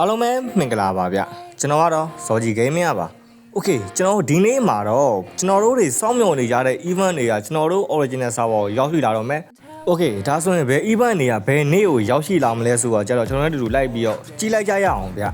အားလုံးပဲမင်္ဂလာပါဗျကျွန်တော်ကတော့ဇော်ဂျီ gaming ပါ Okay ကျွန်တော်ဒီနေ့မှာတော့ကျွန်တော်တို့တွေစောင့်မျှော်နေကြတဲ့ event တွေကကျွန်တော်တို့ original server ကိုရောက်ရှိလာတော့မယ် Okay ဒါဆိုရင်ဘယ် event တွေကဘယ်နေ့ကိုရောက်ရှိလာမလဲဆိုတော့ကျတော့ကျွန်တော်တို့တူတူလိုက်ပြီးတော့ကြည့်လိုက်ကြရအောင်ဗျ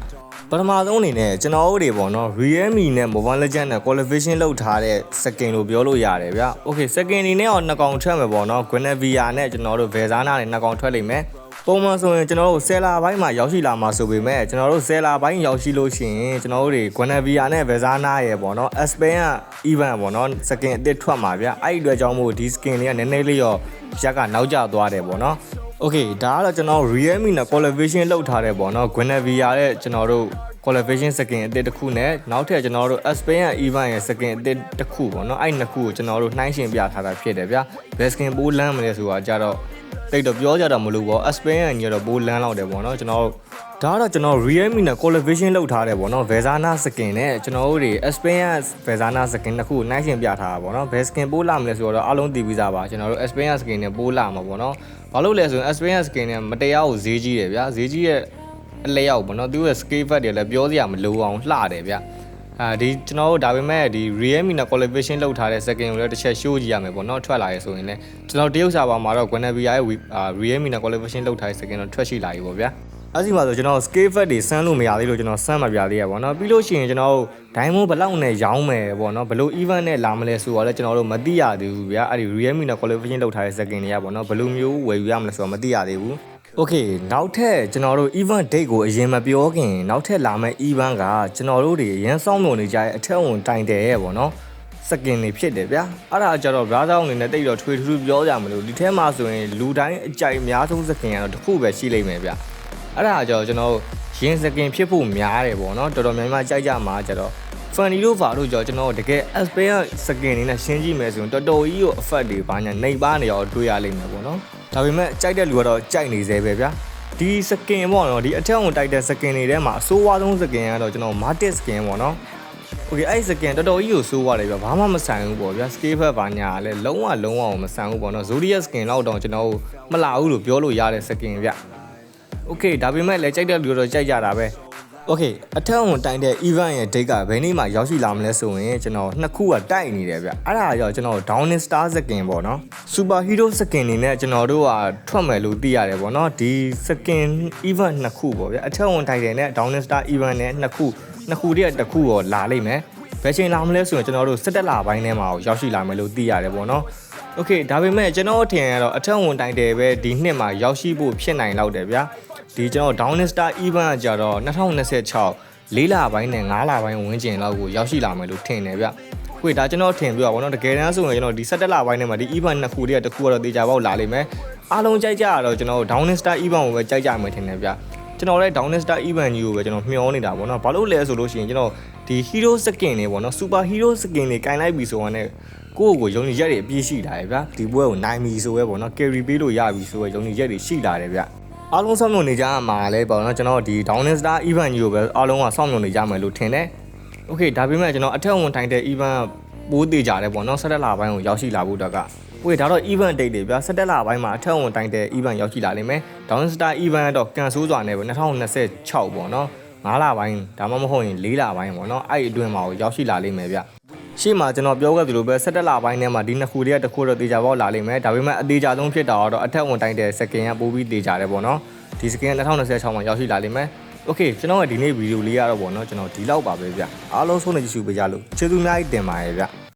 ပထမဆုံးအနေနဲ့ကျွန်တော်တို့တွေပေါ့နော် Realme နဲ့ Mobile Legend နဲ့ qualification လုပ်ထားတဲ့ second လို့ပြောလို့ရတယ်ဗျ။ Okay second အနေနဲ့တော့နှစ်ကောင်ထွက်မယ်ပေါ့နော် Grenavia နဲ့ကျွန်တော်တို့ Vezana နဲ့နှစ်ကောင်ထွက်လိမ့်မယ်။ ပုံမှန်ဆိုရင်ကျွန်တော်တို့ဆယ်လာပိုင်းမှာရောက်ရှိလာမှာဆိုပေမဲ့ကျွန်တော်တို့ဆယ်လာပိုင်းရောက်ရှိလို့ရှိရင်ကျွန်တော်တို့တွေ Guinevere နဲ့ Vezana ရဲ့ပေါ့နော် Aspen က event ပေါ့နော် second အစ်စ်ထွက်မှာဗျ။အဲ့ဒီအတွက်ကြောင့်မို့ဒီ skin လေးကနည်းနည်းလေးရောရက်ကနောက်ကျသွားတယ်ပေါ့နော်။ Okay ဒါကတော့ကျွန်တော် Realme နဲ့ qualification လုပ်ထားတယ်ပေါ့နော် Guinevere ရဲ့ကျွန်တော်တို့ qualification second အသစ်တစ်ခုနဲ့နောက်ထပ်ကျွန်တော်တို့ Aspen ရဲ့ event ရဲ့ second အသစ်တစ်ခုပေါ့နော်အဲ့နှစ်ခုကိုကျွန်တော်တို့နှိုင်းယှဉ်ပြထားတာဖြစ်တယ်ဗျာ best skin ပိုးလမ်းမလဲဆိုတာကြတော့တိတ်တော့ပြောကြတော့မလို့ပေါ့ Aspen ရဲ့ညတော့ပိုးလမ်းလောက်တယ်ပေါ့နော်ကျွန်တော်တို့ဒါကတော့ကျွန်တော် Realme နဲ့ qualification လုပ်ထားတယ်ပေါ့နော် Vezana skin နဲ့ကျွန်တော်တို့တွေ Aspen ရဲ့ Vezana skin တစ်ခုကိုနှိုင်းယှဉ်ပြထားတာပေါ့နော် best skin ပိုးလာမလဲဆိုတော့အားလုံးသိပြီးသားပါကျွန်တော်တို့ Aspen ရဲ့ skin နဲ့ပိုးလာမှာပေါ့နော်ဘာလို့လဲဆိုရင် Aspen ရဲ့ skin နဲ့မတရားကိုဈေးကြီးတယ်ဗျာဈေးကြီးရဲ့ အလဲရောက်ပေါ့နော်သူ့ရဲ့ scale fat တွေလည်းပြောစရာမလိုအောင်လှတယ်ဗျအာဒီကျွန်တော်တို့ဒါပေမဲ့ဒီ Realme နဲ့ qualification လုပ်ထားတဲ့ second ကိုလည်းတစ်ချက် show ကြည့်ရမယ်ပေါ့နော်ထွက်လာရဲဆိုရင်လည်းကျွန်တော်တရုတ်စာပါမှာတော့ Guinevere ရဲ့အာ Realme နဲ့ qualification လုပ်ထားတဲ့ second တော့ထွက်ရှိလာပြီပေါ့ဗျာအဲ့ဒီမှာဆိုကျွန်တော် scale fat တွေစမ်းလို့မရသေးလို့ကျွန်တော်စမ်းမပြသေးရပါတော့ပြီးလို့ရှိရင်ကျွန်တော်တို့ diamond ဘလောက်နဲ့ရောင်းမယ်ပေါ့နော်ဘလို့ event နဲ့လာမလဲဆိုတော့လည်းကျွန်တော်တို့မသိရသေးဘူးဗျာအဲ့ဒီ Realme နဲ့ qualification လုပ်ထားတဲ့ second တွေကပေါ့နော်ဘလို့မျိုးဝယ်ယူရမလဲဆိုတော့မသိရသေးဘူး Okay နောက်ထပ်ကျွန်တော်တို့ event date ကိုအရင်မပြောခင်နောက်ထပ်လာမယ့် event ကကျွန်တော်တို့တွေအရင်စောင့်မျှော်နေကြတဲ့အထက်ဝင်တိုင်တယ်ရဲ့ပေါ့နော်စကင်တွေဖြစ်တယ်ဗျာအဲ့ဒါကြတော့ browser အနေနဲ့တိတ်တော့ထွေထူးပြောကြမလို့ဒီထဲမှာဆိုရင်လူတိုင်းအကြိုက်အများဆုံးစကင်ကတော့တစ်ခုပဲရှိလိမ့်မယ်ဗျာအဲ့ဒါကြတော့ကျွန်တော်ရင်စကင်ဖြစ်ဖို့များတယ်ပေါ့နော်တော်တော်များများကြိုက်ကြမှာကြတော့ funny လို့ပါလို့ကြောကျွန်တော်တကယ် aspect စကင်နေနဲ့ရှင်းကြည့်မယ်ဆိုရင်တော်တော်ကြီးကို effect တွေဘာညာနှိပ်ပါနေရောတွေ့ရလိမ့်မယ်ပေါ့နော် ဒါပေမဲ့ကြိုက်တဲ့လူကတော့ကြိုက်နေသေးပဲဗျာဒီစကင်ပေါ့နော်ဒီအထက်ဝင်တိုက်တဲ့စကင်တွေထဲမှာအဆိုးဝါးဆုံးစကင်ကတော့ကျွန်တော် Martis skin ပေါ့နော်โอเคအဲ့စကင်တော်တော်ကြီးကိုစိုးရတယ်ဗျဘာမှမဆိုင်ဘူးပေါ့ဗျာ scale ဖက်ဘာညာလည်းလုံးဝလုံးဝမဆိုင်ဘူးပေါ့နော် Zodiac skin လောက်တော့ကျွန်တော်မလာဘူးလို့ပြောလို့ရတဲ့စကင်ဗျโอเคဒါပေမဲ့လည်းကြိုက်တဲ့လူတော့ကြိုက်ကြတာပဲ Okay အထက်ဝင်တိုင်တဲ့ event ရဲ့ date ကဘယ်နေ့မှရောက်ရှိလာမလဲဆိုရင်ကျွန်တော်နှစ်ခုကတိုက်နေတယ်ဗျအဲ့ဒါကြောင့်ကျွန်တော် Downing Star skin ပေါ့နော် Super Hero skin နေနဲ့ကျွန်တော်တို့ကထွက်မယ်လို့သိရတယ်ပေါ့နော်ဒီ skin event နှစ်ခုပေါ့ဗျအထက်ဝင်တိုင်တဲ့နဲ့ Downing Star event နဲ့နှစ်ခုနှစ်ခုတည်းတစ်ခုတော့လာလိမ့်မယ်ဘယ်ချိန်လာမလဲဆိုရင်ကျွန်တော်တို့17လပိုင်းထဲမှာရောက်ရှိလာမယ်လို့သိရတယ်ပေါ့နော် โอเคဒါပေမဲ့ကျွန်တော်အထင်ကတော့အထက်ဝင်တိုင်တယ်ပဲဒီနှစ်မှာရောက်ရှိဖို့ဖြစ်နိုင်တော့တယ်ဗျာ ဒီကျွန်တော် Downstar event ကကြတော့2026လေးလပိုင်းနဲ့9လပိုင်းဝန်းကျင်လောက်ကိုရောက်ရှိလာမယ်လို့ထင်တယ်ဗျ။ခွေဒါကျွန်တော်ထင်ပြပါဘောနော်တကယ်တမ်းဆိုရင်ကျွန်တော်ဒီ17လပိုင်းထဲမှာဒီ event နှစ်ခုတည်းတစ်ခုကတော့တေချာပေါက်လာလိမ့်မယ်။အားလုံးကြိုက်ကြရတော့ကျွန်တော် Downstar event ကိုပဲကြိုက်ကြမယ်ထင်တယ်ဗျ။ကျွန်တော်လည်း Downstar event ကြီးကိုပဲကျွန်တော်မျှောနေတာပေါ့နော်။ဘာလို့လဲဆိုလို့ရှိရင်ကျွန်တော်ဒီ hero skin တွေပေါ့နော် super hero skin တွေကင်လိုက်ပြီဆိုတော့ကိုယ့်ကိုယုံကြည်ရက်တွေအပြည့်ရှိလာတယ်ဗျာဒီပွဲကိုနိုင်ပြီဆိုရဲပေါ့နော် carry ပေးလို့ရပြီဆိုရဲယုံကြည်ရက်တွေရှိလာတယ်ဗျ အားလုံးစောင့်မျှော်နေကြမှာလဲပေါ့နော်ကျွန်တော်ဒီ Downing Star event ကြီးကိုပဲအားလုံးကစောင့်မျှော်နေကြမယ်လို့ထင်တယ် Okay ဒါပေမဲ့ကျွန်တော်အထက်ဝင်ထိုင်တဲ့ event ပိုးသေးကြတယ်ပေါ့နော်17လပိုင်းကိုရောက်ရှိလာဖို့အတွက်ကဝေးဒါတော့ event date တွေဗျာ17လပိုင်းမှာအထက်ဝင်တိုင်တဲ့ event ရောက်ရှိလာလိမ့်မယ် Downing Star event တော့ကန်ဆိုးစွာနဲ့ပဲ2026ပေါ့နော်9လပိုင်းဒါမှမဟုတ်ရင်4လပိုင်းပေါ့နော်အဲ့ဒီအတွင်းမှာရောက်ရှိလာလိမ့်မယ်ဗျ ရှေ့မှာကျွန်တော်ပြောခဲ့သလိုပဲ17လပိုင်းထဲမှာဒီနှစ်ခုတည်းကတစ်ခုတော့တေချာပေါက်လာလိမ့်မယ်ဒါပေမဲ့အသေးချာဆုံးဖြစ်တာတော့အထက်ဝင်တိုင်းတဲ့ second ကပိုပြီးတေချာတယ်ပေါ့နော်ဒီ second 2026မှာရောက်ရှိလာလိမ့်မယ်โอเคကျွန်တော်ရဲ့ဒီနေ့ဗီဒီယိုလေးရတော့ပေါ့နော်ကျွန်တော်ဒီလောက်ပါပဲဗျအားလုံးဆုံးနေကြည့်ရှုပေးကြလို့ကျေးဇူးအများကြီးတင်ပါတယ်ဗျ